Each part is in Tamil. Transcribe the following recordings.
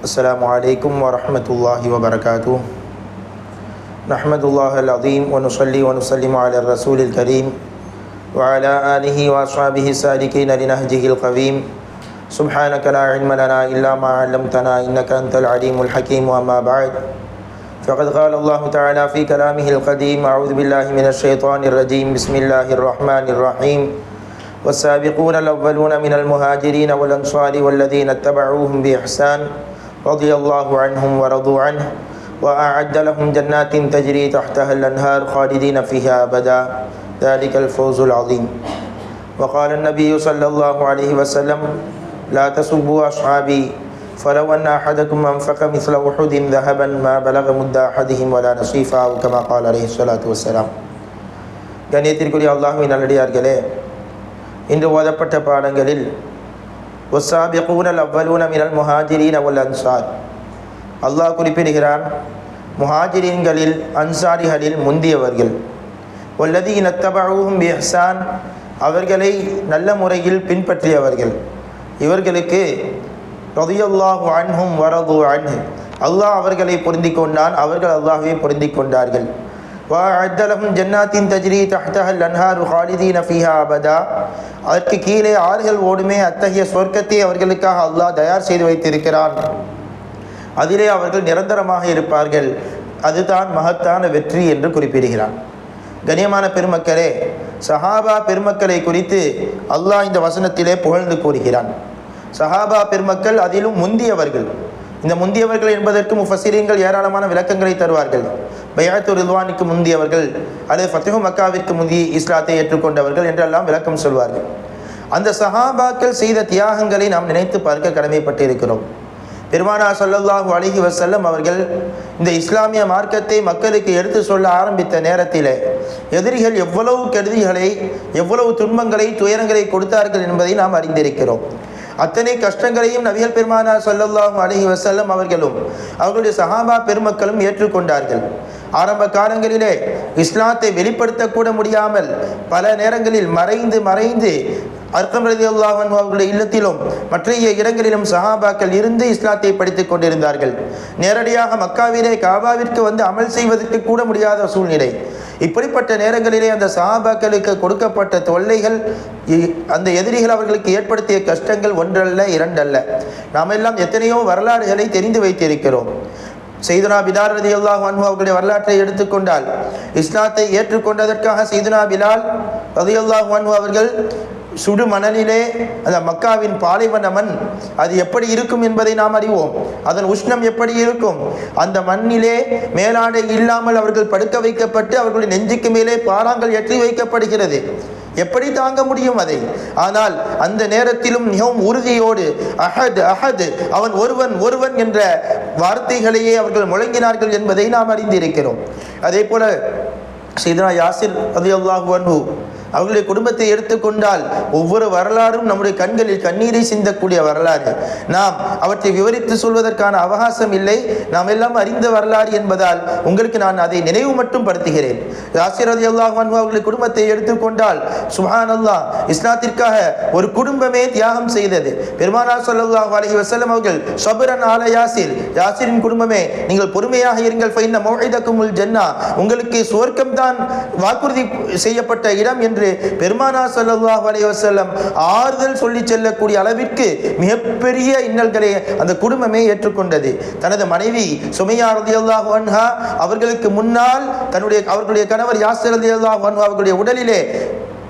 السلام عليكم ورحمة الله وبركاته. نحمد الله العظيم ونصلي ونسلم على الرسول الكريم وعلى آله وأصحابه السالكين لنهجه القويم. سبحانك لا علم لنا إلا ما علمتنا إنك أنت العليم الحكيم. وأما بعد فقد قال الله تعالى في كلامه القديم أعوذ بالله من الشيطان الرجيم. بسم الله الرحمن الرحيم. والسابقون الأولون من المهاجرين والأنصار والذين اتبعوهم بإحسان. رضي الله عنهم ورضوا عنه وأعد لهم جنات تجري تحتها الأنهار خالدين فيها أبدا ذلك الفوز العظيم وقال النبي صلى الله عليه وسلم لا تسبوا أصحابي فلو أن أحدكم أنفق مثل أحد ذهبا ما بلغ مد أحدهم ولا نصيفا أو كما قال عليه الصلاة والسلام கண்ணியத்திற்குரிய அல்லாஹுவின் நல்லடியார்களே இன்று ஓதப்பட்ட பாடங்களில் ஒசாபிகூனல் அவ்வலூன மினல் முஹாஜிரீன் அவல் அன்சார் அல்லாஹ் குறிப்பிடுகிறான் முஹாஜிரீன்களில் அன்சாரிகளில் முந்தியவர்கள். ஒல்லதி நத்தபூஹும் பிஹ்சான் அவர்களை நல்ல முறையில் பின்பற்றியவர்கள். இவர்களுக்கு ரதியல்லாஹு அன்ஹும் வரது அன்ஹு. அல்லாஹ் அவர்களை பொருந்தி கொண்டான் அவர்கள் அல்லாஹ்வை பொருந்தி கொண்டார்கள். வஅத்தலஹும் ஜன்னாத்தின் தஜ்ரி تحتها الأنهار خالدين فيها அபதா அதற்கு கீழே ஆறுகள் ஓடுமே அத்தகைய சொர்க்கத்தை அவர்களுக்காக அல்லாஹ் தயார் செய்து வைத்திருக்கிறான். அதிலே அவர்கள் நிரந்தரமாக இருப்பார்கள். அதுதான் மகத்தான வெற்றி என்று குறிப்பிடுகிறான். கண்ணியமான பெருமக்களே சஹாபா பெருமக்களை குறித்து அல்லாஹ் இந்த வசனத்திலே புகழ்ந்து கூறுகிறான். சஹாபா பெருமக்கள் அதிலும் முந்தியவர்கள். இந்த முந்தியவர்கள் என்பதற்கு முஃபசிரியங்கள் ஏராளமான விளக்கங்களை தருவார்கள். பயாத்து ரில்வானுக்கு முந்தியவர்கள் அல்லது ஃபத்தேஹு மக்காவிற்கு முந்தி இஸ்லாத்தை ஏற்றுக்கொண்டவர்கள் என்றெல்லாம் விளக்கம் சொல்வார்கள். அந்த சஹாபாக்கள் செய்த தியாகங்களை நாம் நினைத்து பார்க்க கடமைப்பட்டிருக்கிறோம். பெருமானா சல்லல்லாஹு அலிஹி வசல்லம் அவர்கள் இந்த இஸ்லாமிய மார்க்கத்தை மக்களுக்கு எடுத்து சொல்ல ஆரம்பித்த நேரத்தில் எதிரிகள் எவ்வளவு கெடுதிகளை எவ்வளவு துன்பங்களை துயரங்களை கொடுத்தார்கள் என்பதை நாம் அறிந்திருக்கிறோம். அத்தனை கஷ்டங்களையும் நபிகள் பெருமானா சல்லல்லாஹு அலஹி வசல்லம் அவர்களும் அவர்களுடைய சஹாபா பெருமக்களும் ஏற்றுக்கொண்டார்கள். ஆரம்ப காலங்களிலே இஸ்லாத்தை வெளிப்படுத்தக்கூட முடியாமல் பல நேரங்களில் மறைந்து மறைந்து அர்த்தம் ரதி அல்லாஹன் அவர்களுடைய இல்லத்திலும் மற்றைய இடங்களிலும் சஹாபாக்கள் இருந்து இஸ்லாத்தை படித்துக் கொண்டிருந்தார்கள். நேரடியாக மக்காவிலே காபாவிற்கு வந்து அமல் செய்வதற்கு கூட முடியாத சூழ்நிலை. இப்படிப்பட்ட நேரங்களிலே அந்த சஹாபாக்களுக்கு கொடுக்கப்பட்ட தொல்லைகள் அந்த எதிரிகள் அவர்களுக்கு ஏற்படுத்திய கஷ்டங்கள் ஒன்றல்ல இரண்டல்ல. நாம் எல்லாம் எத்தனையோ வரலாறுகளை தெரிந்து வைத்திருக்கிறோம். செய்துனா பிலால் ரதி அல்லாஹ் அன்பு அவர்களுடைய வரலாற்றை எடுத்துக்கொண்டால் இஸ்லாத்தை ஏற்றுக்கொண்டதற்காக செய்துனா பிலால் ரதி அல்லாஹ் அன்பு அவர்கள் சுடு மணலிலே அந்த மக்காவின் பாலைவன மண் அது எப்படி இருக்கும் என்பதை நாம் அறிவோம். அதன் உஷ்ணம் எப்படி இருக்கும்? அந்த மண்ணிலே மேலாடை இல்லாமல் அவர்கள் படுக்க வைக்கப்பட்டு அவர்களுடைய நெஞ்சுக்கு மேலே பாறாங்கள் ஏற்றி வைக்கப்படுகிறது. எப்படி தாங்க முடியும் அதை? ஆனால் அந்த நேரத்திலும் மிகவும் உறுதியோடு அஹத் அஹத் அவன் ஒருவன் ஒருவன் என்ற வார்த்தைகளையே அவர்கள் முழங்கினார்கள் என்பதை நாம் அறிந்திருக்கிறோம். அதே போல சீதனா யாசிர் அது அல்லாஹு அவர்களுடைய குடும்பத்தை எடுத்துக்கொண்டால் ஒவ்வொரு வரலாறும் நம்முடைய கண்களில் கண்ணீரை சிந்தக்கூடிய வரலாறு. நாம் அவற்றை விவரித்து சொல்வதற்கான அவகாசம் இல்லை. நாம் எல்லாம் அறிந்த வரலாறு என்பதால் உங்களுக்கு நான் அதை நினைவு மட்டும் படுத்துகிறேன். யாசிர் அல்லாஹ் அவர்களுடைய குடும்பத்தை எடுத்துக்கொண்டால் சுஹான் அல்லாஹ் இஸ்லாத்திற்காக ஒரு குடும்பமே தியாகம் செய்தது. பெருமானா சொல்லாஹ் அலஹி வசலம் அவர்கள் சபரன் ஆல யாசிர். யாசிரின் குடும்பமே நீங்கள் பொறுமையாக இருங்கள். ஃபைன்ன மோஹிதக்குமுல் ஜன்னா. உங்களுக்கு சுவர்க்கம் தான் வாக்குறுதி செய்யப்பட்ட இடம் என்று என்று பெருமானா சல்லாஹ் அலைவசல்லம் ஆறுதல் சொல்லி செல்லக்கூடிய அளவிற்கு மிகப்பெரிய இன்னல்களை அந்த குடும்பமே ஏற்றுக்கொண்டது. தனது மனைவி சுமையா ரதியல்லாஹ் வன்ஹா அவர்களுக்கு முன்னால் தன்னுடைய அவர்களுடைய கணவர் யாசர் ரதியல்லாஹ் வன்ஹா அவர்களுடைய உடலிலே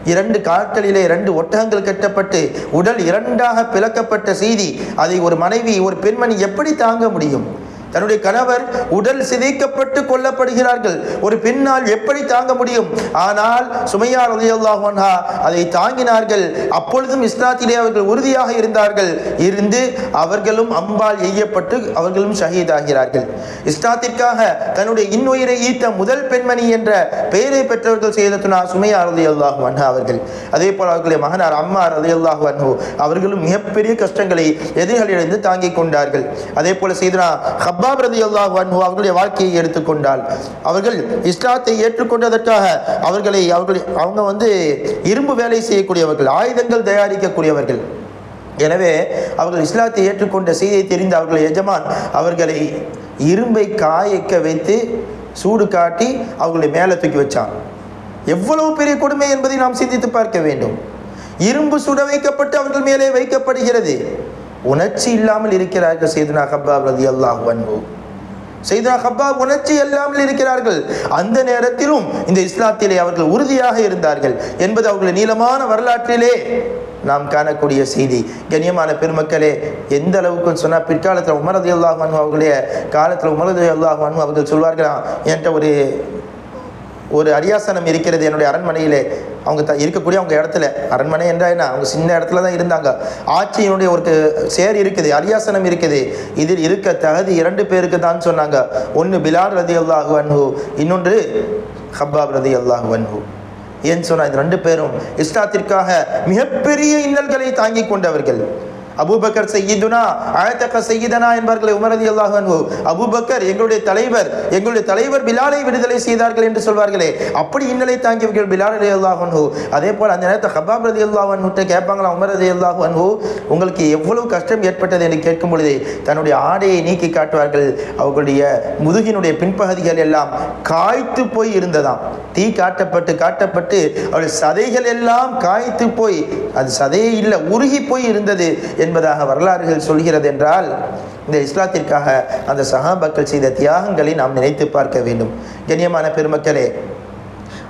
இரண்டு கால்களிலே இரண்டு ஒட்டகங்கள் கட்டப்பட்டு உடல் இரண்டாக பிளக்கப்பட்ட செய்தி அதை ஒரு மனைவி ஒரு பெண்மணி எப்படி தாங்க முடியும்? தன்னுடைய கணவர் உடல் சிதைக்கப்பட்டு கொல்லப்படுகிறார்கள். ஒரு பெண்ணால் எப்படி தாங்க முடியும்? ஆனால் சுமையா ரலியல்லாஹு அதை தாங்கினார்கள். அப்பொழுதும் இஸ்லாத்திலே அவர்கள் உறுதியாக இருந்தார்கள். இருந்து அவர்களும் அம்பால் எய்யப்பட்டு அவர்களும் ஷஹீதாகிறார்கள் இஸ்லாத்திற்காக தன்னுடைய இன்னுயிரை ஈத்த முதல் பெண்மணி என்ற பெயரை பெற்றவர்கள் செய்ததுனா சுமையா ரலியல்லாஹு அன்ஹா அவர்கள். அதே போல் அவர்களுடைய மகனார் அம்மா ரலியல்லாஹு அன்ஹு அவர்களும் மிகப்பெரிய கஷ்டங்களை எதிர்களிலிருந்து தாங்கிக் கொண்டார்கள். அதே போல செய்தனா ஹப்பாப் ரதி அல்லாஹ் அவர்களுடைய வாழ்க்கையை எடுத்துக்கொண்டால் அவர்கள் இஸ்லாத்தை ஏற்றுக்கொண்டதற்காக அவர்களை அவர்கள் அவங்க வந்து இரும்பு வேலை செய்யக்கூடியவர்கள் ஆயுதங்கள் தயாரிக்கக்கூடியவர்கள். எனவே அவர்கள் இஸ்லாத்தை ஏற்றுக்கொண்ட செய்தியை தெரிந்த அவர்கள் எஜமான் அவர்களை இரும்பை காயக்க வைத்து சூடு காட்டி அவர்களை மேலே தூக்கி வச்சான். எவ்வளவு பெரிய கொடுமை என்பதை நாம் சிந்தித்து பார்க்க வேண்டும். இரும்பு சுட வைக்கப்பட்டு அவர்கள் மேலே வைக்கப்படுகிறது. உணர்ச்சி இல்லாமல் இருக்கிறார்கள் செய்தனா ஹப்பாப் ரதி அல்லாஹ் அன்பு செய்தனா ஹப்பாப் உணர்ச்சி இல்லாமல் இருக்கிறார்கள். அந்த நேரத்திலும் இந்த இஸ்லாத்திலே அவர்கள் உறுதியாக இருந்தார்கள் என்பது அவர்கள் நீளமான வரலாற்றிலே நாம் காணக்கூடிய செய்தி. கண்ணியமான பெருமக்களே எந்த அளவுக்கு சொன்னால் பிற்காலத்தில் உமரது அல்லாஹ் அவர்களுடைய காலத்தில் உமரது அல்லாஹ் அவர்கள் சொல்வார்களாம் என்கிட்ட ஒரு ஒரு அரியாசனம் இருக்கிறது என்னுடைய அரண்மனையிலே. அவங்க த இருக்கக்கூடிய அவங்க இடத்துல. அரண்மனை என்றால் என்ன? அவங்க சின்ன இடத்துல தான் இருந்தாங்க. ஆட்சியினுடைய ஒரு சேர் இருக்குது அரியாசனம் இருக்குது. இதில் இருக்க தகுதி இரண்டு பேருக்கு தான் சொன்னாங்க. ஒன்று பிலால் ரதி அல்லாஹு அன்ஹு இன்னொன்று ஹப்பாப் ரதி அல்லாஹு அன்ஹு. ஏன் சொன்னால் இது ரெண்டு பேரும் இஸ்லாத்திற்காக மிகப்பெரிய இன்னல்களை தாங்கி கொண்டவர்கள். அபூபக்கர் செய்யுதுனா அழத்தக்க செய்யுதனா என்பார்கள் உமரதி அல்லாஹ் அபுபக்கர் அபூபக்கர் எங்களுடைய தலைவர் எங்களுடைய தலைவர் பிலாலை விடுதலை செய்தார்கள் என்று சொல்வார்களே. அப்படி இன்னலை தாங்கியவர்கள் பிலால் அலி அல்லாஹ் அதே போல் அந்த நேரத்தில் ஹபாப் ரதி அல்லாஹ் கேட்பாங்களா உமர் ரதி அல்லாஹ் உங்களுக்கு எவ்வளவு கஷ்டம் ஏற்பட்டது என்று கேட்கும் பொழுது தன்னுடைய ஆடையை நீக்கி காட்டுவார்கள். அவர்களுடைய முதுகினுடைய பின்பகுதிகள் எல்லாம் காய்த்து போய் இருந்ததாம். தீ காட்டப்பட்டு காட்டப்பட்டு அவருடைய சதைகள் எல்லாம் காய்த்து போய் அது சதையே இல்லை உருகி போய் இருந்தது என்பதாக வரலாறுகள் சொல்கிறது என்றால் இந்த இஸ்லாத்திற்காக அந்த சஹாபாக்கள் செய்த தியாகங்களை நாம் நினைத்து பார்க்க வேண்டும். கண்ணியமான பெருமக்களே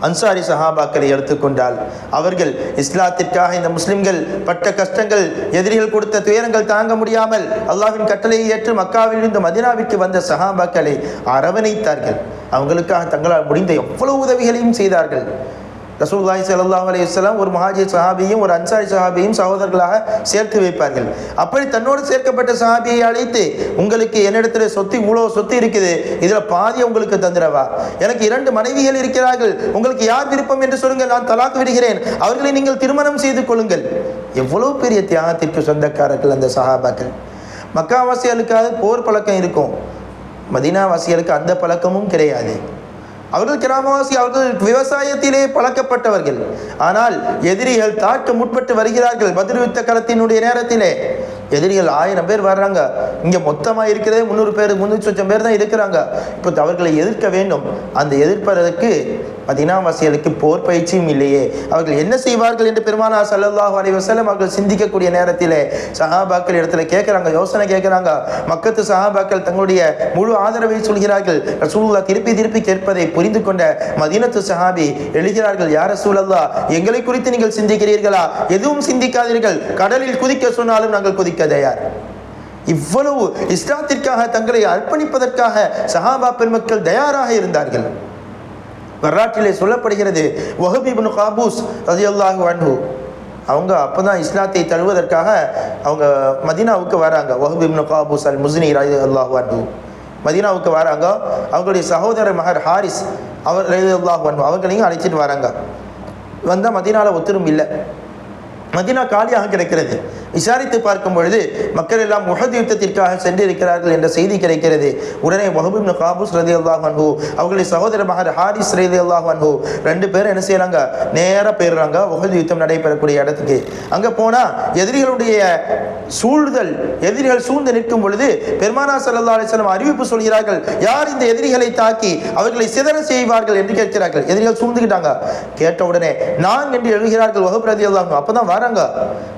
அன்சாரி சஹாபாக்களை எடுத்துக்கொண்டால் அவர்கள் இஸ்லாத்திற்காக இந்த முஸ்லிம்கள் பட்ட கஷ்டங்கள் எதிரிகள் கொடுத்த துயரங்கள் தாங்க முடியாமல் அல்லாஹின் கட்டளையை ஏற்று மக்காவிலிருந்து மதினாவிற்கு வந்த சஹாபாக்களை அரவணைத்தார்கள். அவங்களுக்காக தங்களால் முடிந்த எவ்வளவு உதவிகளையும் செய்தார்கள். ரசூல்லாய் சல்லாஹ் அலையம் ஒரு மஹாஜிர் சஹாபியும் ஒரு அன்சாரி சஹாபியும் சகோதரர்களாக சேர்த்து வைப்பார்கள். அப்படி தன்னோடு சேர்க்கப்பட்ட சஹாபியை அழைத்து உங்களுக்கு என்னிடத்துல சொத்து இவ்வளோ சொத்து இருக்குது இதில் பாதி உங்களுக்கு தந்துடவா? எனக்கு இரண்டு மனைவிகள் இருக்கிறார்கள் உங்களுக்கு யார் விருப்பம் என்று சொல்லுங்கள் நான் தலாக்கு விடுகிறேன். அவர்களை நீங்கள் திருமணம் செய்து கொள்ளுங்கள். எவ்வளவு பெரிய தியாகத்திற்கு சொந்தக்காரர்கள் அந்த சஹாபாக்கள். மக்காவாசிகளுக்காக போர் பழக்கம் இருக்கும். மதீனாவாசிகளுக்கு அந்த பழக்கமும் கிடையாது. அவர்கள் கிராமவாசி அவர்கள் விவசாயத்திலே பழக்கப்பட்டவர்கள். ஆனால் எதிரிகள் தாக்க முற்பட்டு வருகிறார்கள். பதில் யுத்த களத்தினுடைய நேரத்திலே. எதிரிகள் ஆயிரம் பேர் வர்றாங்க. இங்கே மொத்தமாக இருக்கிறதே முந்நூறு பேர் முந்நூற்றி லட்சம் பேர் தான் இருக்கிறாங்க. இப்போ அவர்களை எதிர்க்க வேண்டும். அந்த எதிர்ப்பதற்கு மதினாவாசிகளுக்கு போர் பயிற்சியும் இல்லையே. அவர்கள் என்ன செய்வார்கள் என்று பெருமானா சல்லாஹ் அலைஹி வசலம் அவர்கள் சிந்திக்கக்கூடிய நேரத்திலே சஹாபாக்கள் இடத்துல கேட்குறாங்க யோசனை கேட்குறாங்க. மக்கத்து சஹாபாக்கள் தங்களுடைய முழு ஆதரவை சொல்கிறார்கள். ரசூல்லா திருப்பி திருப்பி கேட்பதை புரிந்து கொண்ட மதீனத்து சஹாபி எழுகிறார்கள் யார் ரசூலல்லா எங்களை குறித்து நீங்கள் சிந்திக்கிறீர்களா? எதுவும் சிந்திக்காதீர்கள். கடலில் குதிக்க சொன்னாலும் நாங்கள் குதிக்க தயார். இவ்வளவு இஸ்லாத்திற்காக தங்களை அர்ப்பணிப்பதற்காக சஹாபா பெருமக்கள் தயாராக இருந்தார்கள். வரலாற்றிலே சொல்லப்படுகிறது வஹபிபுன் காபூஸ் அன்ஹு. அவங்க அப்போ தான் இஸ்லாத்தை தழுவதற்காக அவங்க மதீனாவுக்கு வராங்க வஹபிப்னு காபூஸ் அல் முஸ்னி ரதி அல்லாஹு அன்ஹு. மதீனாவுக்கு வராங்க அவங்களுடைய சகோதரர் மகர் ஹாரிஸ் அவர் ரதி அல்லாஹு அன்ஹு அவங்களையும் அழைச்சிட்டு வராங்க. வந்தால் மதினாவில் ஒத்துரும் இல்லை. மதினா காலியாக கிடைக்கிறது. விசாரித்து பார்க்கும் பொழுது மக்கள் எல்லாம் முகது யுத்தத்திற்காக சென்றிருக்கிறார்கள் என்ற செய்தி கிடைக்கிறது. உடனே வஹபின் காபூஸ் ரதி அல்லாஹ் அன்ஹு அவங்களுடைய சகோதர மகர் ஹாரிஸ் ரதி அல்லாஹ் அன்ஹு ரெண்டு பேரும் என்ன செய்யறாங்க? நேராக போயிடுறாங்க. முகது யுத்தம் நடைபெறக்கூடிய இடத்துக்கு. அங்கே போனால் எதிரிகளுடைய சூழ்தல் எதிரிகள் சூழ்ந்து நிற்கும் பொழுது பெருமானா சல்லா அலிஸ்லாம் அறிவிப்பு சொல்கிறார்கள் யார் இந்த எதிரிகளை தாக்கி அவர்களை சிதற செய்வார்கள்? என்று கேட்கிறார்கள். எதிரிகள் சூழ்ந்துக்கிட்டாங்க கேட்ட உடனே நான் என்று எழுகிறார்கள் வகுப்பு ரதி அல்லாஹ் அப்பதான் வராங்க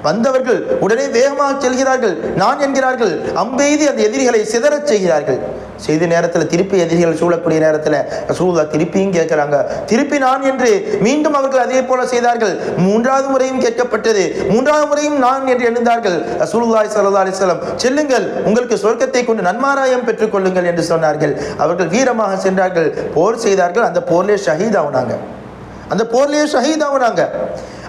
வந்தவர்கள் உடனே வேகமாக செல்கிறார்கள். நான் என்கிறார்கள் அம்பெய்தி அந்த எதிரிகளை சிதறச் செய்கிறார்கள். செய்த நேரத்தில் திருப்பி எதிரிகள் சூழக்கூடிய நேரத்தில் ரசூலுல்லாஹ் திருப்பியும் கேட்கிறாங்க. திருப்பி நான் என்று மீண்டும் அவர்கள் அதே போல செய்தார்கள். மூன்றாவது முறையும் கேட்கப்பட்டது. மூன்றாவது முறையும் நான் என்று எழுந்தார்கள். ரசூலுல்லாய் சல்லா அலிஸ்லாம் செல்லுங்கள் உங்களுக்கு சொர்க்கத்தை கொண்டு நன்மாராயம் பெற்றுக்கொள்ளுங்கள் என்று சொன்னார்கள். அவர்கள் வீரமாக சென்றார்கள். போர் செய்தார்கள். அந்த போர்லே ஷஹீத் ஆகுனாங்க அந்த போர்லேயே ஷஹீத் ஆகுனாங்க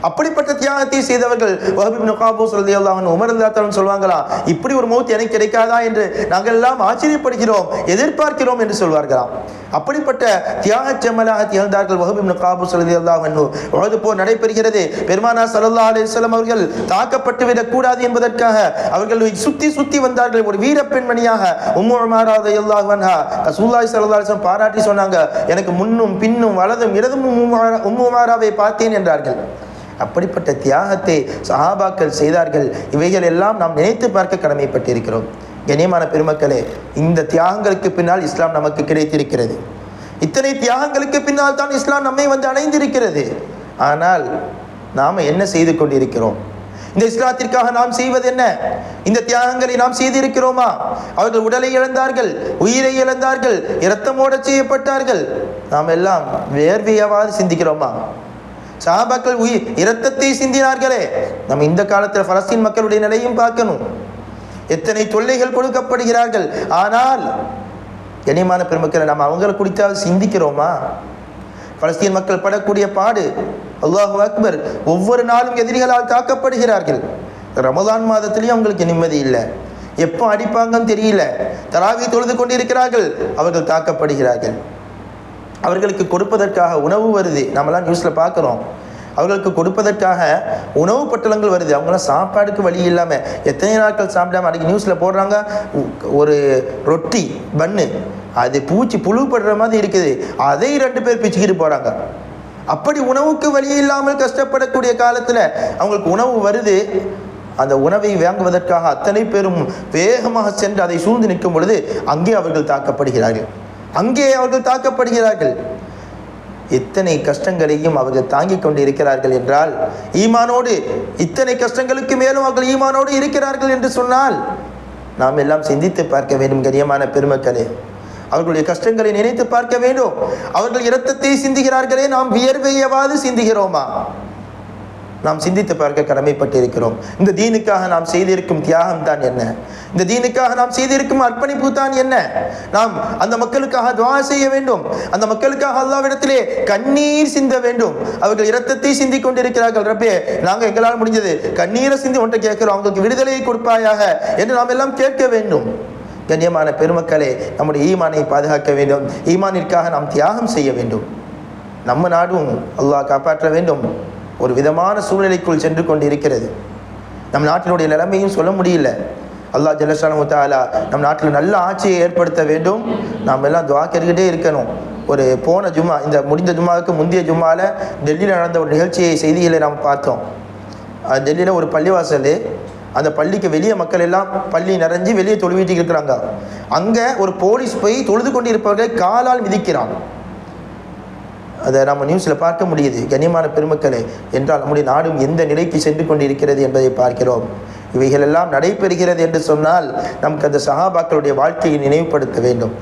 அப்படிப்பட்ட தியாகத்தை செய்தவர்கள் வஹபிப் நுகாபூஸ் ரலியல்லாஹு அன்ஹு சொல்வாங்களா இப்படி ஒரு மௌத் எனக்கு கிடைக்காதா என்று நாங்கள் எல்லாம் ஆச்சரியப்படுகிறோம் எதிர்பார்க்கிறோம் என்று சொல்வார்களாம். அப்படிப்பட்ட தியாக செம்மலாக திகழ்ந்தார்கள் வஹபிப் நுகாபூஸ் ரலியல்லாஹு அன்ஹு. உஹது போர் நடைபெறுகிறது. பெருமானா ஸல்லல்லாஹு அலைஹி வஸல்லம் அவர்கள் தாக்கப்பட்டு விடக்கூடாது என்பதற்காக அவர்கள் சுத்தி சுத்தி வந்தார்கள். ஒரு வீர பெண்மணியாக உம்மு உமாரா ரலியல்லாஹு அன்ஹா ரசூலுல்லாஹி அலைஹி வஸல்லம் பாராட்டி சொன்னாங்க எனக்கு முன்னும் பின்னும் வலதும் இடதும் உம்மு உமாரா- பார்த்தேன் என்றார்கள். அப்படிப்பட்ட தியாகத்தை சஹாபாக்கள் செய்தார்கள். இவைகள் எல்லாம் நாம் நினைத்து பார்க்க கடமைப்பட்டிருக்கிறோம். கண்ணியமான பெருமக்களே இந்த தியாகங்களுக்கு பின்னால் இஸ்லாம் நமக்கு கிடைத்திருக்கிறது. இத்தனை தியாகங்களுக்கு பின்னால் தான் இஸ்லாம் நம்மை வந்து அடைந்திருக்கிறது ஆனால் நாம் என்ன செய்து கொண்டிருக்கிறோம்? இந்த இஸ்லாத்திற்காக நாம் செய்வது என்ன? இந்த தியாகங்களை நாம் செய்திருக்கிறோமா? அவர்கள் உடலை இழந்தார்கள் உயிரை இழந்தார்கள் இரத்தமோட செய்யப்பட்டார்கள். நாம் எல்லாம் வேர்வையாவது சிந்திக்கிறோமா? சாபாக்கள் உயிர் இரத்தத்தை சிந்தினார்களே. நம்ம இந்த காலத்தில் பலஸ்தீன் மக்களுடைய நிலையும் பார்க்கணும். எத்தனை தொல்லைகள் கொடுக்கப்படுகிறார்கள். ஆனால் கண்ணியமான பெருமக்களை நாம் அவங்களை குறித்தாவது சிந்திக்கிறோமா? பலஸ்தீன் மக்கள் படக்கூடிய பாடு அல்லாஹு அக்பர் ஒவ்வொரு நாளும் எதிரிகளால் தாக்கப்படுகிறார்கள். ரமதான் மாதத்திலையும் அவங்களுக்கு நிம்மதி இல்லை. எப்போ அடிப்பாங்கன்னு தெரியல. தராவி தொழுது கொண்டிருக்கிறார்கள். அவர்கள் தாக்கப்படுகிறார்கள். அவர்களுக்கு கொடுப்பதற்காக உணவு வருது. நம்மலாம் நியூஸில் பார்க்குறோம். அவர்களுக்கு கொடுப்பதற்காக உணவு பட்டலங்கள் வருது. அவங்களாம் சாப்பாடுக்கு வழி இல்லாமல் எத்தனை நாட்கள் சாப்பிடாம அன்றைக்கி நியூஸில் போடுறாங்க? ஒரு ரொட்டி பன்னு அது பூச்சி புழு படுற மாதிரி இருக்குது. அதை ரெண்டு பேர் பிச்சுக்கிட்டு போகிறாங்க அப்படி உணவுக்கு வழி இல்லாமல் கஷ்டப்படக்கூடிய காலத்தில் அவங்களுக்கு உணவு வருது. அந்த உணவை வாங்குவதற்காக அத்தனை பேரும் வேகமாக சென்று அதை சூழ்ந்து நிற்கும் பொழுது அங்கே அவர்கள் தாக்கப்படுகிறார்கள். அங்கே அவர்கள் தாக்கப்படுகிறார்கள். எத்தனை கஷ்டங்களையும் அவர்கள் தாங்கிக் கொண்டு இருக்கிறார்கள் என்றால் ஈமானோடு இத்தனை கஷ்டங்களுக்கு மேலும் அவர்கள் ஈமானோடு இருக்கிறார்கள் என்று சொன்னால் நாம் எல்லாம் சிந்தித்து பார்க்க வேண்டும் கரியமான பெருமக்களே. அவர்களுடைய கஷ்டங்களை நினைத்து பார்க்க வேண்டும். அவர்கள் இரத்தத்தை சிந்துகிறார்களே நாம் வியர்வையவாது சிந்துகிறோமா? நாம் சிந்தித்து பார்க்க கடமைப்பட்டிருக்கிறோம். இந்த தீனுக்காக நாம் செய்திருக்கும் தியாகம் தான் என்ன? இந்த தீனுக்காக நாம் செய்திருக்கும் அர்ப்பணிப்பு தான் என்ன? நாம் அந்த மக்களுக்காக துவா செய்ய வேண்டும். அந்த மக்களுக்காக அல்லாவிடத்திலே கண்ணீர் சிந்த வேண்டும். அவர்கள் இரத்தத்தை சிந்தி கொண்டிருக்கிறார்கள். ரப்பே நாங்கள் எங்களால் முடிஞ்சது கண்ணீரை சிந்தி ஒன்றை கேட்கிறோம். அவங்களுக்கு விடுதலையை கொடுப்பாயாக என்று நாம் எல்லாம் கேட்க வேண்டும். கண்ணியமான பெருமக்களே நம்முடைய ஈமானை பாதுகாக்க வேண்டும். ஈமானிற்காக நாம் தியாகம் செய்ய வேண்டும். நம்ம நாடும் அல்லாஹ் காப்பாற்ற வேண்டும். ஒரு விதமான சூழ்நிலைக்குள் சென்று கொண்டு இருக்கிறது நம் நாட்டினுடைய நிலைமையும் சொல்ல முடியல. அல்லா ஜல்லஷானு தாலா நம் நாட்டில் நல்ல ஆட்சியை ஏற்படுத்த வேண்டும். நாம் எல்லாம் துவா கேட்டுக்கிட்டே இருக்கணும். ஒரு போன ஜும்மா இந்த முடிந்த ஜும்மாவுக்கு முந்தைய ஜும்மாவில் டெல்லியில் நடந்த ஒரு நிகழ்ச்சியை செய்திகளை நாம் பார்த்தோம். டெல்லியில் ஒரு பள்ளிவாசல். அந்த பள்ளிக்கு வெளியே மக்கள் எல்லாம் பள்ளி நிறைஞ்சு வெளியே தொழுவிட்டு இருக்கிறாங்க. அங்கே ஒரு போலீஸ் போய் தொழுது கொண்டிருப்பவர்களை காலால் மிதிக்கிறான். அதை நம்ம நியூஸில் பார்க்க முடியுது. கண்ணியமான பெருமக்களே என்றால் நம்முடைய நாடும் எந்த நிலைக்கு சென்று கொண்டிருக்கிறது என்பதை பார்க்கிறோம். இவைகளெல்லாம் நடைபெறுகிறது என்று சொன்னால் நமக்கு அந்த சஹாபாக்களுடைய வாழ்க்கையை நினைவுபடுத்த வேண்டும்.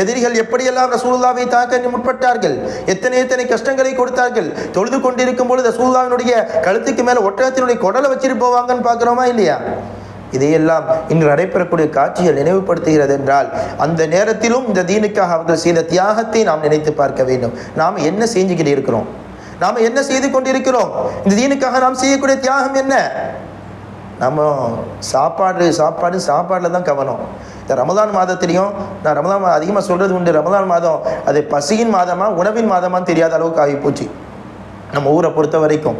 எதிரிகள் எப்படியெல்லாம் ரசூல்லாவை தாக்க முற்பட்டார்கள்? எத்தனை எத்தனை கஷ்டங்களை கொடுத்தார்கள்? தொழுது கொண்டிருக்கும் பொழுது ரசூல்லாவினுடைய கழுத்துக்கு மேலே ஒட்டகத்தினுடைய குடலை வச்சுட்டு போவாங்கன்னு பார்க்குறோமா இல்லையா? இதையெல்லாம் இன்று நடைபெறக்கூடிய காட்சிகள் நினைவுபடுத்துகிறது என்றால் அந்த நேரத்திலும் இந்த தீனுக்காக அவர்கள் செய்த தியாகத்தை நாம் நினைத்து பார்க்க வேண்டும். நாம் என்ன செஞ்சுக்கிட்டு இருக்கிறோம்? நாம் என்ன செய்து கொண்டிருக்கிறோம்? இந்த தீனுக்காக நாம் செய்யக்கூடிய தியாகம் என்ன? நம்ம சாப்பாடு சாப்பாடு சாப்பாடில் தான் கவனம். இந்த ரமதான் மாதத்துலேயும் நான் ரமதான் அதிகமாக சொல்கிறது உண்டு. ரமதான் மாதம் அது பசியின் மாதமாக உணவின் மாதமான்னு தெரியாத அளவுக்கு ஆகி போச்சு நம்ம ஊரை பொறுத்த வரைக்கும்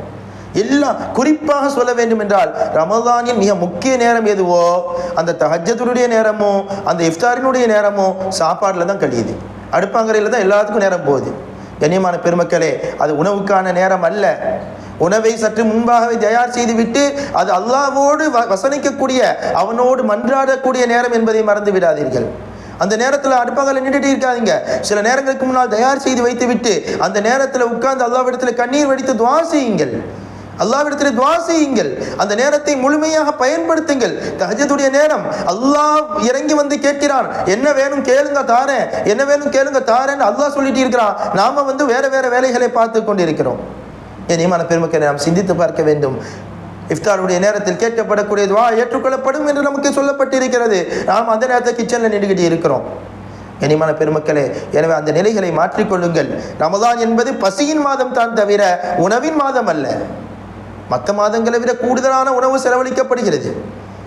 எல்லாம் குறிப்பாக சொல்ல வேண்டும் என்றால் ரமதானின் மிக முக்கிய நேரம் எதுவோ அந்த தஹஜத்துடைய நேரமோ அந்த இஃப்தாரினுடைய நேரமோ சாப்பாட்டில் தான் கழியுது. அடுப்பாங்கரையில் தான் எல்லாத்துக்கும் நேரம் போகுது. கண்ணியமான பெருமக்களே அது உணவுக்கான நேரம் அல்ல. உணவை சற்று முன்பாகவே தயார் செய்துவிட்டு அது அல்லாவோடு வ- வசனிக்கக்கூடிய அவனோடு மன்றாடக்கூடிய நேரம் என்பதை மறந்து விடாதீர்கள். அந்த நேரத்தில் அடுப்பகல நின்றுட்டு இருக்காதீங்க. சில நேரங்களுக்கு முன்னால் தயார் செய்து வைத்து விட்டு அந்த நேரத்தில் உட்கார்ந்து அல்லாவிடத்தில் கண்ணீர் வடித்து துவா செய்யுங்கள். அல்லாவிடத்தில் துவா செய்யுங்கள். அந்த நேரத்தை முழுமையாக பயன்படுத்துங்கள். தஹஜத்துடைய நேரம். அல்லாஹ் இறங்கி வந்து கேட்கிறான் என்ன வேணும் கேளுங்க தாரேன் என்ன வேணும் கேளுங்க தாரேன்னு அல்லாஹ் சொல்லிட்டு இருக்கிறான் நாம வந்து வேற வேற வேலைகளை பார்த்து கொண்டிருக்கிறோம். இனிமான பெருமக்களை நாம் சிந்தித்து பார்க்க வேண்டும். இஃப்தாருடைய நேரத்தில் கேட்கப்படக்கூடிய துவா ஏற்றுக்கொள்ளப்படும் என்று நமக்கு சொல்லப்பட்டிருக்கிறது. நாம் அந்த நேரத்தில் கிச்சனில் நின்றுகிட்டு இருக்கிறோம். இனிமான பெருமக்களே எனவே அந்த நிலைகளை மாற்றிக்கொள்ளுங்கள். ரமதான் என்பது பசியின் மாதம் தான் தவிர உணவின் மாதம் அல்ல. மற்ற மாதங்களை விட கூடுதலான உணவு செலவழிக்கப்படுகிறது.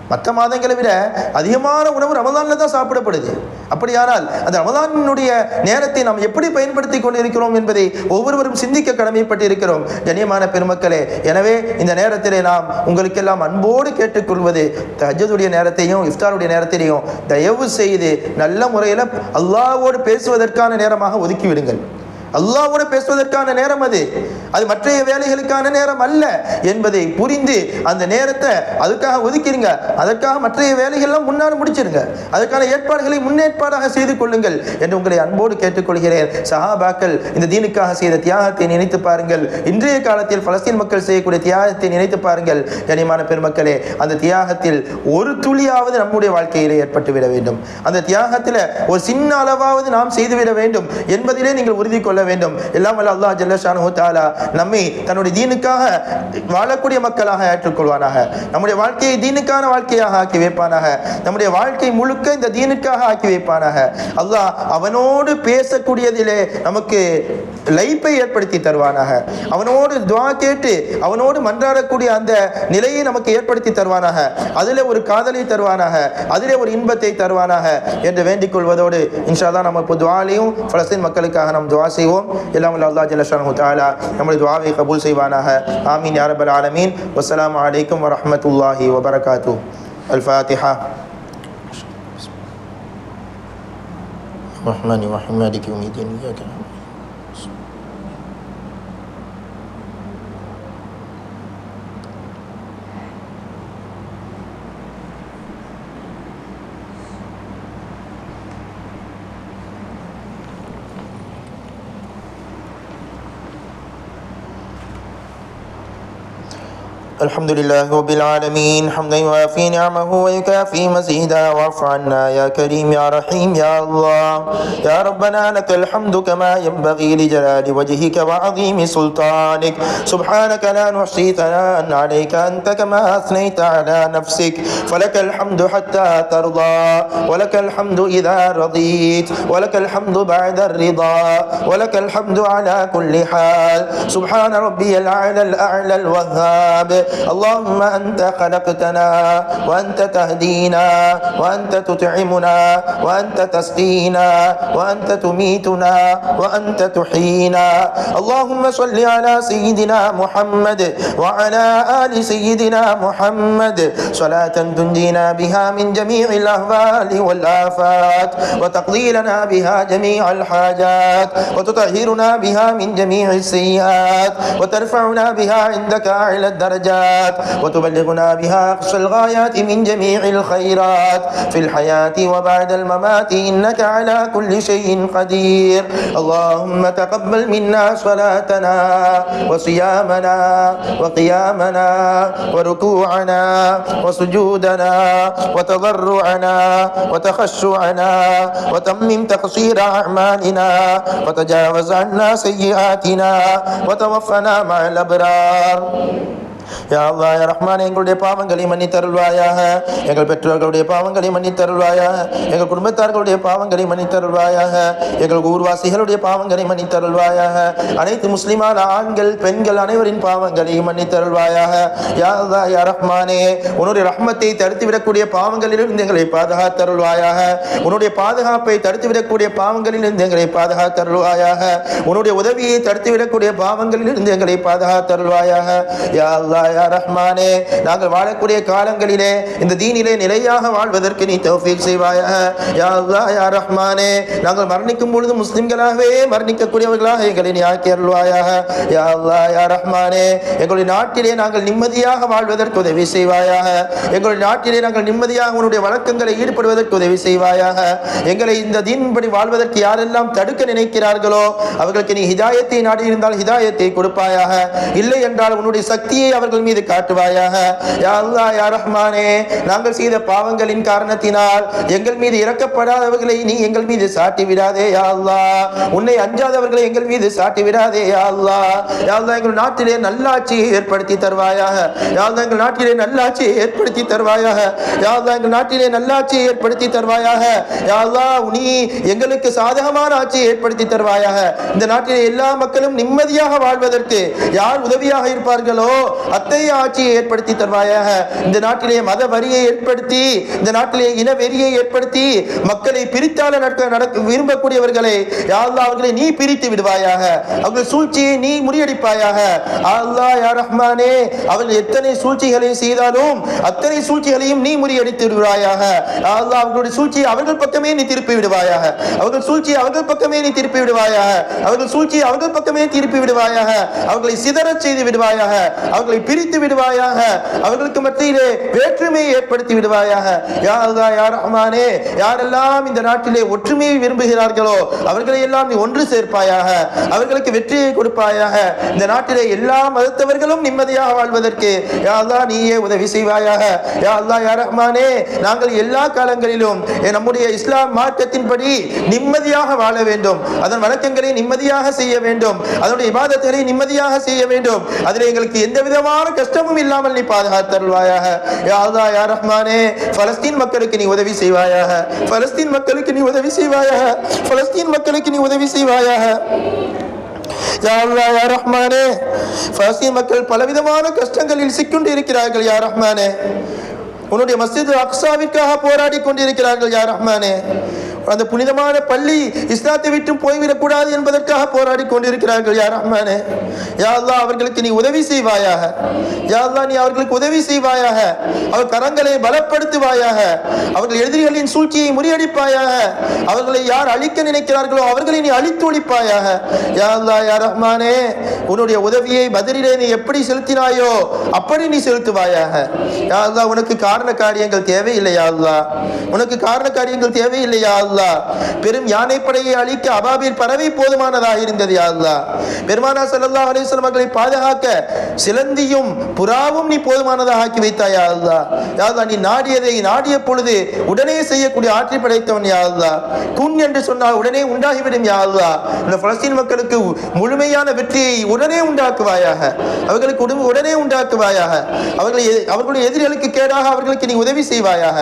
மற்ற மாதங்களை விட அதிகமான உணவு ரமதானில் தான் சாப்பிடப்படுது. அப்படியானால் அந்த ரமதானினுடைய நேரத்தை நாம் எப்படி பயன்படுத்தி கொண்டிருக்கிறோம் என்பதை ஒவ்வொருவரும் சிந்திக்க கடமைப்பட்டு இருக்கிறோம் கண்ணியமான பெருமக்களே எனவே இந்த நேரத்திலே நாம் உங்களுக்கெல்லாம் அன்போடு கேட்டுக்கொள்வது தஜதுடைய நேரத்தையும் இஃப்தாருடைய நேரத்திலையும் தயவு செய்து நல்ல முறையில் அல்லாவோடு பேசுவதற்கான நேரமாக ஒதுக்கி விடுங்கள். அல்லாஹ்வோட பேசுவதற்கான நேரம் அது. அது மற்ற வேலைகளுக்கான நேரம் அல்ல என்பதை புரிந்து அந்த நேரத்தை அதுக்காக ஒதுக்கிடுங்க. அதற்காக மற்ற வேலைகள்லாம் முன்னால் முடிச்சிருங்க அதற்கான ஏற்பாடுகளை முன்னேற்பாடாக செய்து கொள்ளுங்கள் என்று உங்களை அன்போடு கேட்டுக்கொள்கிறேன். சஹாபாக்கள் இந்த தீனுக்காக செய்த தியாகத்தை நினைத்து பாருங்கள். இன்றைய காலத்தில் பலஸ்தீன் மக்கள் செய்யக்கூடிய தியாகத்தை நினைத்து பாருங்கள். கனிமான பெருமக்களே அந்த தியாகத்தில் ஒரு துளியாவது நம்முடைய வாழ்க்கையிலே ஏற்பட்டு விட வேண்டும். அந்த தியாகத்தில் ஒரு சின்ன அளவாவது நாம் செய்துவிட வேண்டும் என்பதிலே நீங்கள் உறுதி கொள்ள வேண்டும். எல்லாம் வல்ல அல்லாஹ் ஜல்லஷானு தாலா நம்மை தன்னுடைய தீனுக்காக வாழக்கூடிய மக்களாக ஏற்றுக்கொள்வானாக. நம்முடைய வாழ்க்கையை தீனுக்கான வாழ்க்கையாக ஆக்கி வைப்பானாக. நம்முடைய வாழ்க்கை முழுக்க இந்த தீனுக்காக ஆக்கி வைப்பானாக. அல்லாஹ் அவனோடு பேசக்கூடியதிலே நமக்கு லைப்பை ஏற்படுத்தி தருவானாக அவனோடு துவா கேட்டு அவனோடு மன்றாடக்கூடிய அந்த நிலையை நமக்கு ஏற்படுத்தி தருவானாக அதிலே ஒரு காதலை தருவானாக அதிலே ஒரு இன்பத்தை தருவானாக என்று வேண்டிக் கொள்வதோடு இன்ஷா அல்லாஹ் நம்ம இப்போ துவாலையும் பலஸ்தீன் மக்களுக்காக நாம் துவா செய்வோம் எல்லாம் வல்ல அல்லாஹ் ஜல்லஷானு தாலா நம்முடைய துவாவை கபூல் செய்வானாக ஆமீன் யா ரப்பல் ஆலமீன் வஸ்ஸலாமு அலைக்கும் வரஹ்மத்துல்லாஹி வபரகாத்து الفاتحة الرحمن الرحيم مالك يوم الدين إياك نعبد الحمد لله رب العالمين. حمدا يوافي نعمه ويكافي مزيدا. واعف عنا يا كريم يا رحيم يا الله. يا ربنا لك الحمد كما ينبغي لجلال وجهك وعظيم سلطانك. سبحانك لا نحصي ثناء عليك. أنت كما أثنيت على نفسك. فلك الحمد حتى ترضى. ولك الحمد إذا رضيت. ولك الحمد بعد الرضا. ولك الحمد على كل حال. سبحان ربي الأعلى الأعلى الوهاب. اللهم أنت خلقتنا وأنت تهدينا وأنت تطعمنا وأنت تسقينا وأنت تميتنا وأنت تحيينا. اللهم صل على سيدنا محمد وعلى آل سيدنا محمد. صلاة تنجينا بها من جميع الأهوال والآفات وتقضي لنا بها جميع الحاجات وتطهرنا بها من جميع السيئات وترفعنا بها عندك أعلى الدرجات. وتبلغنا بها أقصى الغايات من جميع الخيرات. في الحياة وبعد الممات إنك على كل شيء قدير. اللهم تقبل منا صلاتنا وصيامنا وقيامنا وركوعنا وسجودنا وتضرعنا وتخشعنا وتمم تقصير أعمالنا وتجاوز عنا سيئاتنا وتوفنا مع الأبرار. யா ரஹ்மான் எங்களுடைய பாவங்களை மன்னித்தருள்வாயாக. எங்கள் பெற்றோர்களுடைய பாவங்களை மன்னித்தருள்வாயாக. எங்கள் குடும்பத்தார்களுடைய பாவங்களை மன்னித்தருள்வாயாக. எங்கள் ஊர்வாசிகளுடைய பாவங்களை மன்னித்தருள்வாயாக. அனைத்து முஸ்லிமான ஆண்கள் பெண்கள் அனைவரின் பாவங்களையும் மன்னித்தருள்வாயாக. யா யா ரஹ்மானே உன்னுடைய ரஹ்மத்தை தடுத்துவிடக்கூடிய பாவங்களிலிருந்து எங்களை பாதுகாத்தருள்வாயாக. உன்னுடைய பாதுகாப்பை தடுத்துவிடக்கூடிய பாவங்களிலிருந்து எங்களை பாதுகாத்தருள்வாயாக. உன்னுடைய உதவியை தடுத்துவிடக்கூடிய பாவங்களிலிருந்து எங்களை பாதுகாத்தருள்வாயாக. யா அல்லாஹ் ரஹ்மானே நாங்கள் வாழக்கூடிய காலங்களிலே இந்த தீனிலே நிலையாக வாழ்வதற்கு நீ தௌஃபீக் செய்வாயாக. யா அல்லாஹ் யா ரஹ்மானே நாங்கள் மரணிக்கும் பொழுது முஸ்லிம்களாகவே மரணிக்கக்கூடியவர்களாக எங்களை நீ ஆக்கி அருள்வாயாக. யா அல்லாஹ் யா ரஹ்மானே எங்களுடைய நாட்டிலே நாங்கள் நிம்மதியாக வாழ்வதற்கு உதவி செய்வாயாக. எங்களுடைய நாட்டிலே நாங்கள் நிம்மதியாக உன்னுடைய வழக்கங்களை ஈடுபடுவதற்கு உதவி செய்வாயாக. எங்களை இந்த தீன்படி வாழ்வதற்கு யாரெல்லாம் தடுக்க நினைக்கிறார்களோ அவர்களுக்கு நீ ஹிதாயத்தை நாடி இருந்தால் ஹிதாயத்தை கொடுப்பாயாக. இல்லை என்றால் உன்னுடைய சக்தியை அவர்கள் மீது காட்டுவாயாக. யா அல்லாஹ் யா ரஹ்மானே நாங்கள் செய்த பாவங்களின் காரணத்தினால் எங்கள் மீது இறக்கப்படாதவர்களை நீ எங்கள் மீது சாட்டி விடாதே யா அல்லாஹ். உன்னை அஞ்சாதவர்களை எங்கள் மீது சாட்டி விடாதே யா அல்லாஹ். யா அல்லாஹ் எங்கள் நாட்டிலே நல்லாட்சியை ஏற்படுத்தி தருவாயாக. யா அல்லாஹ் எங்கள் நாட்டிலே நல்லாட்சியை ஏற்படுத்தி தருவாயாக. யா அல்லாஹ் எங்கள் நாட்டிலே நல்லாட்சியை ஏற்படுத்தி தருவாயாக. யா அல்லாஹ் நீ எங்களுக்கு சாதகமான ஆட்சியை ஏற்படுத்தி தருவாயாக. இந்த நாட்டிலே எல்லா மக்களும் நிம்மதியாக வாழ்வதற்கு யார் உதவியாக இருப்பார்களோ அத்தகைய ஆட்சியை ஏற்படுத்தி தருவாயாக. இந்த நாட்டிலே மத வரியை ஏற்படுத்தி இந்த நாட்டிலே இன வெறியை ஏற்படுத்தி மக்களை பிரித்தால நடக்க நடக்க விரும்பக்கூடியவர்களை யா அவர்களை நீ பிரித்து விடுவாயாக. அவர்கள் சூழ்ச்சியை நீ முறியடிப்பாயாக. ரஹ்மானே அவர்கள் எத்தனை சூழ்ச்சிகளை செய்தாலும் அத்தனை சூழ்ச்சிகளையும் நீ முறியடித்து விடுவாயாக. யா அவர்களுடைய சூழ்ச்சியை அவர்கள் பக்கமே நீ திருப்பி விடுவாயாக. அவர்கள் சூழ்ச்சியை அவர்கள் பக்கமே நீ திருப்பி விடுவாயாக. அவர்கள் சூழ்ச்சியை அவர்கள் பக்கமே திருப்பி விடுவாயாக. அவர்களை சிதறச் செய்து விடுவாயாக. அவர்களை பிரித்து விடுவாயாக. அவர்களுக்கு மத்தியிலே வேற்றுமையை ஏற்படுத்தி விடுவாயாக. யா ரஹ்மானே யாரெல்லாம் இந்த நாட்டிலே ஒற்றுமையை விரும்புகிறார்களோ அவர்களை எல்லாம் நீ ஒன்று சேர்ப்பாயாக. அவர்களுக்கு வெற்றியை கொடுப்பாயாக. இந்த நாட்டிலே எல்லா மதத்தவர்களும் நிம்மதியாக வாழ்வதற்கு. யா அல்லாஹ் நீயே உதவி செய்வாயாக. யா அல்லாஹ் ரஹ்மானே நாங்கள் எல்லா காலங்களிலும் நம்முடைய இஸ்லாம் மார்க்கத்தின்படி நிம்மதியாக வாழ வேண்டும். அதன் வழக்கங்களை நிம்மதியாக செய்ய வேண்டும். அதனுடைய இபாதத்துகளை நிம்மதியாக செய்ய வேண்டும். அதில் எங்களுக்கு எந்த விதமான கஷ்டமும் இல்லாமல் நீ பாதுகாத்தருள்வாயாக யாதா யார் யா ரஹ்மானே பலஸ்தீன் மக்களுக்கு நீ உதவி செய்வாயாக. பலஸ்தீன் மக்களுக்கு நீ உதவி செய்வாயாக. பலஸ்தீன் மக்களுக்கு நீ உதவி செய்வாயாக. ரஹ்மானே பலஸ்தீன் மக்கள் பலவிதமான கஷ்டங்களில் சிக்கொண்டு இருக்கிறார்கள் யா ரஹ்மானே. உன்னுடைய மஸ்ஜித் அக்ஸாவிற்காக போராடி கொண்டிருக்கிறார்கள் யா ரஹ்மானே. அந்த புனிதமான பள்ளி இஸ்லாத்தை விட்டு போய்விடக்கூடாது என்பதற்காக போராடி கொண்டிருக்கிறார்கள். யார் ரஹ்மானே யா அவர்களுக்கு நீ உதவி செய்வாயாக. யா நீ அவர்களுக்கு உதவி செய்வாயாக. அவர் கரங்களை பலப்படுத்துவாயாக. அவர்கள் எதிரிகளின் சூழ்ச்சியை முறியடிப்பாயாக. அவர்களை யார் அழிக்க நினைக்கிறார்களோ அவர்களை நீ அழித்து ஒழிப்பாயாக. யா யார் யா ரஹ்மானே உன்னுடைய உதவியை பதிலிலே நீ எப்படி செலுத்தினாயோ அப்படி நீ செலுத்துவாயாக. யா உனக்கு காரண காரியங்கள் தேவையில்லையா அல்லாஹ். உனக்கு காரண காரியங்கள் தேவையில்லையா அல்லாஹ் பெரும் யானைப்படையை அழிக்க அபாபில் பறவை போதுமானதாக இருந்தது யா பெருமானா சல்லா அலைஹி வஸல்லம் அவர்களை பாதுகாக்க சிலந்தியும் புறாவும் நீ போதுமானதாக ஆக்கி வைத்தாயா அல்லாஹ் யா நீ நாடியதை நாடிய பொழுது உடனே செய்யக்கூடிய ஆற்றி படைத்தவன் யா குன் என்று சொன்னால் உடனே உண்டாகிவிடும் யா இந்த பலஸ்தீன் மக்களுக்கு முழுமையான வெற்றியை உடனே உண்டாக்குவாயாக. அவர்களுக்கு உடனே- உண்டாக்குவாயாக. அவர்களை அவர்களுடைய எதிரிகளுக்கு கேடாக அவர்களுக்கு நீ உதவி செய்வாயாக.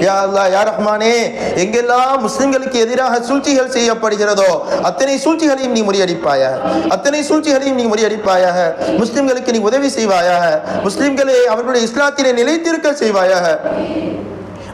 யா அல்லா யா ரஹ்மானே எங்கெல்லாம் முஸ்லிம்களுக்கு எதிராக சூழ்ச்சிகள் செய்யப்படுகிறதோ அத்தனை சூழ்ச்சிகளையும் நீ முறியடிப்பாயாக. அத்தனை சூழ்ச்சிகளையும் நீ முறியடிப்பாயாக. முஸ்லிம்களுக்கு நீ உதவி செய்வாயாக. முஸ்லிம்களை அவர்களுடைய இஸ்லாத்திலே நிலைத்திருக்க செய்வாயாக.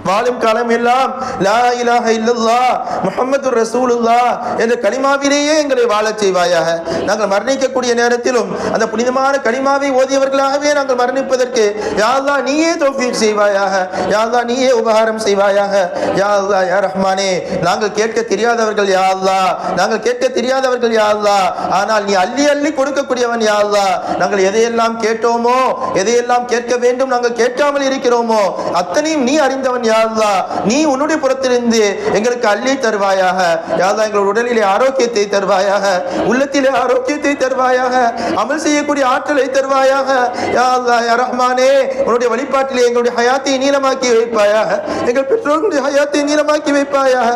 வாழும் காலம் எல்லாம் லா இலாஹ இல்லல்லாஹ் முஹம்மது ரசூலுல்லாஹ் என்ற களிமாவிலேயே எங்களை வாழச் செய்வாயாக. நாங்கள் மரணிக்கக்கூடிய நேரத்திலும் அந்த புனிதமான களிமாவை ஓதியவர்களாகவே நாங்கள் மரணிப்பதற்கு யாழ்லா நீயே தௌஃபீக் செய்வாயாக யாழ்லா நீயே உபகாரம் செய்வாயாக. யாழ்லா யா ரஹ்மானே நாங்கள் கேட்க தெரியாதவர்கள் யாழ்லா நாங்கள் கேட்க தெரியாதவர்கள் யாழ்லா ஆனால் நீ அள்ளி அள்ளி கொடுக்கக்கூடியவன் யாழ்லா நாங்கள் எதையெல்லாம் கேட்டோமோ எதையெல்லாம் கேட்க வேண்டும் நாங்கள் கேட்காமல் இருக்கிறோமோ அத்தனையும் நீ அறிந்தவன் யாழ்லா நீ உன்னுடைய புறத்திலிருந்து எங்களுக்கு அள்ளி தருவாயாக. யாழ்லா அல்லாஹ் எங்கள் உடலிலே ஆரோக்கியத்தை தருவாயாக. உள்ளத்திலே ஆரோக்கியத்தை தருவாயாக. அமல் செய்யக்கூடிய ஆற்றலை தருவாயாக. யாழ்லா ரஹ்மானே உன்னுடைய வழிபாட்டிலே எங்களுடைய ஹயாத்தை நீளமாக்கி வைப்பாயாக. எங்கள் பெற்றோர்களுடைய ஹயாத்தை நீளமாக்கி வைப்பாயாக.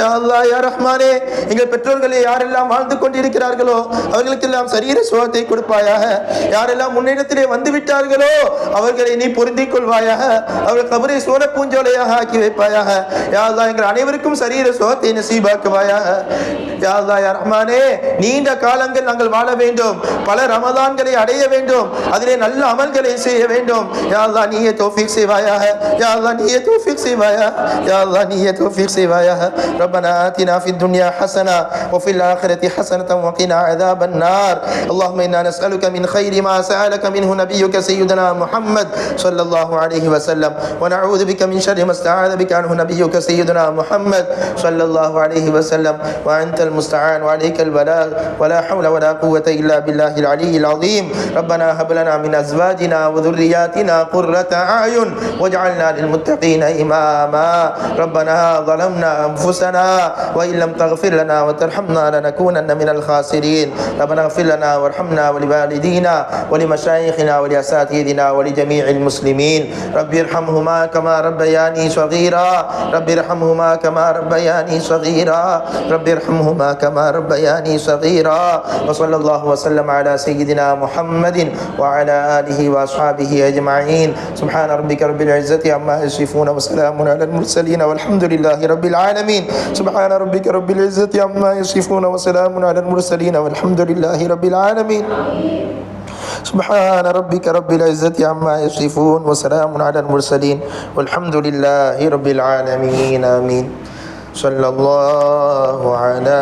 யாழ்லா யா ரஹ்மானே எங்கள் பெற்றோர்களை யாரெல்லாம் வாழ்ந்து கொண்டிருக்கிறார்களோ அவர்களுக்கெல்லாம் சரீர சுகத்தை கொடுப்பாயாக. யாரெல்லாம் முன்னிடத்திலே வந்து விட்டார்களோ அவர்களை நீ பொருந்திக் கொள்வாயாக. அவர்கள் கபரை சோழ பூஞ்சோலை சோன பூஞ்சோலையாக ஆக்கி வைப்பாயாக யா அல்லாஹ் எங்கள் அனைவருக்கும் சரீர சுகத்தை நசீபாக்குவாயாக யா அல்லாஹ் யா ரஹ்மானே நீண்ட காலங்கள் நாங்கள் வாழ வேண்டும் பல ரமதான்களை அடைய வேண்டும் அதிலே நல்ல அமல்களை செய்ய வேண்டும் யா அல்லாஹ் நீயே தௌஃபீக் செய்வாயாக யா அல்லாஹ் நீயே தௌஃபீக் செய்வாயாக யா அல்லாஹ் நீயே தௌஃபீக் செய்வாயாக ربنا آتنا في الدنيا حسنة وفي الآخرة حسنة وقنا عذاب النار اللهم إنا نسألك من خير ما سألك منه نبيك سيدنا محمد صلى الله عليه وسلم ونعوذ بك من شر ما استعاذ بك عنه نبيك سيدنا محمد صلى الله عليه وسلم. وأنت المستعان وعليك البلاغ. ولا حول ولا قوة إلا بالله العلي العظيم. ربنا هب لنا من أزواجنا وذرياتنا قرة أعين. واجعلنا للمتقين إماما. ربنا ظلمنا أنفسنا وإن لم تغفر لنا وترحمنا لنكونن من الخاسرين. ربنا اغفر لنا وارحمنا ولوالدينا ولمشايخنا ولأساتذتنا ولجميع المسلمين. رب ارحمهما كما ربياني صغيرا. رب ارحمهما كما ربياني صغيرا. رب ارحمهما كما ربياني صغيرا. وصلى الله وسلم على سيدنا محمد وعلى آله وأصحابه أجمعين. سبحان ربك رب العزة عما يصفون وسلام على المرسلين والحمد لله رب العالمين. سبحان ربك رب العزة عما يصفون وسلام على المرسلين والحمد لله رب العالمين. سبحان ربك رب العزة عما يصفون وسلام على المرسلين والحمد لله رب العالمين آمين. صلى الله على